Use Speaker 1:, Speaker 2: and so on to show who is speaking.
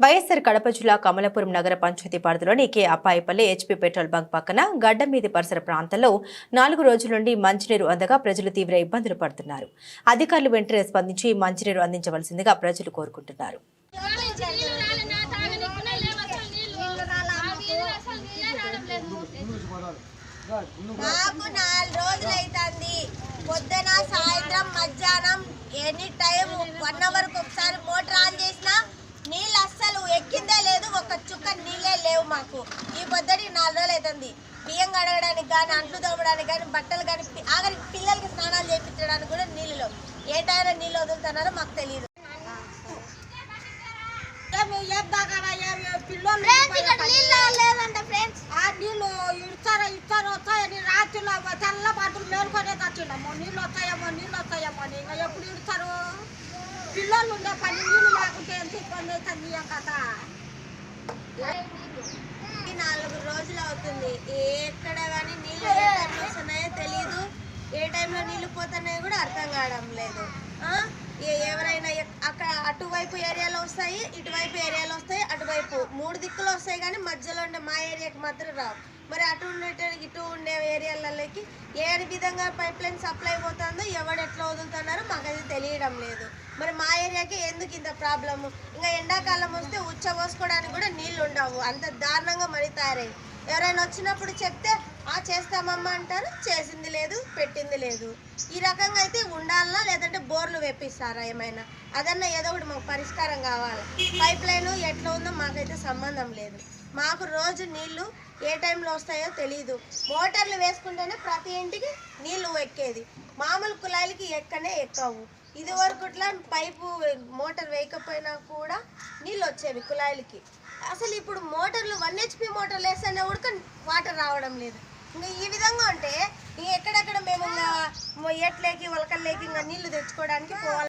Speaker 1: వైఎస్సార్ కడప జిల్లా కమలపురం నగర పంచాయతీ పరిధిలోని K Appayipalli HP petrol bunk పక్కన గడ్డమీది పరిసర ప్రాంతంలో నాలుగు రోజుల నుండి మంచినీరు అందగా ప్రజలు తీవ్ర ఇబ్బందులు పడుతున్నారు. అధికారులు వెంటనే స్పందించి మంచినీరు అందించవలసిందిగా ప్రజలు కోరుకుంటున్నారు.
Speaker 2: పొద్దున సాయంత్రం ఈ పొద్దుటి నాలుగు రోజులు అవుతుంది బియ్యం కడగడానికి కానీ అంట్లు తోమడానికి కానీ బట్టలు కానీ ఆఖరికి పిల్లలకి స్నానాలు చేయించడానికి కూడా నీళ్ళు ఏ టైంలో నీళ్ళు వదులుతున్నారో మాకు తెలియదు లేదంట ఫ్రెండ్స్
Speaker 3: ఆ నీళ్ళు ఇస్తారా ఇస్తారా వస్తాయని రాత్రిలో తెల్ల బట్టలు మేలుకొనే తచ్చిండమ్మో నీళ్ళు వస్తాయేమో నీళ్ళు వస్తాయేమో అని ఇంకా ఎప్పుడు ఇస్తారు పిల్లలు ఉండే పని నీళ్ళు లేకుంటే ఎంత ఇబ్బంది అవుతుంది
Speaker 2: నాలుగు ఉంది ఎక్కడ కానీ నీళ్ళు ఏ టైంలో వస్తున్నాయో తెలియదు ఏ టైంలో నీళ్ళు పోతున్నాయో కూడా అర్థం కావడం లేదు. ఏ- ఎవరైనా అక్కడ అటువైపు ఏరియాలో వస్తాయి ఇటువైపు ఏరియాలో వస్తాయి అటువైపు. మూడు దిక్కులు వస్తాయి కానీ మధ్యలో ఉండే మా ఏరియాకి మాత్రం రావు. మరి అటు ఉండే ఇటు ఉండే ఏరియాలలోకి ఏ విధంగా పైప్ లైన్ సప్లై పోతుందో ఎవడు ఎట్లా వదులుతున్నారో మాకు అది తెలియడం లేదు. మరి మా ఏరియాకి ఎందుకు ఇంత ప్రాబ్లము? ఇంకా ఎండాకాలం వస్తే ఉచ్చ పోసుకోవడానికి కూడా నీళ్ళు ఉండవు. అంత దారుణంగా మరి తయారయ్యి ఎవరైనా వచ్చినప్పుడు చెప్తే ఆ చేస్తామమ్మా అంటారు. చేసింది లేదు పెట్టింది లేదు. ఈ రకంగా అయితే ఉండాలనా లేదంటే బోర్లు వేపిస్తారా ఏమైనా? అదన్నా ఏదో ఒకటి మాకు పరిష్కారం కావాలి. పైప్ లైన్ ఎట్లా ఉందో మాకైతే సంబంధం లేదు. మాకు రోజు నీళ్ళు ఏ టైంలో వస్తాయో తెలియదు మోటార్లు వేసుకుంటేనే ప్రతి ఇంటికి నీళ్ళు ఎక్కేది. మామూలు కుళాయిలకి ఎక్కనే ఎక్కవు. ఇది వరకు ఇట్లా పైపు మోటార్ వేయకపోయినా కూడా నీళ్ళు వచ్చేవి కుళాయిలకి. అసలు ఇప్పుడు మోటార్లు వన్ హెచ్పి మోటార్లు వేస్తేనే ఉడక వాటర్ రావడం లేదు. ఇంకా ఈ విధంగా ఉంటే ఎక్కడెక్కడ మేము ఎట్లేకి వలకల్లేకి ఇంకా నీళ్ళు తెచ్చుకోవడానికి పోవాలి.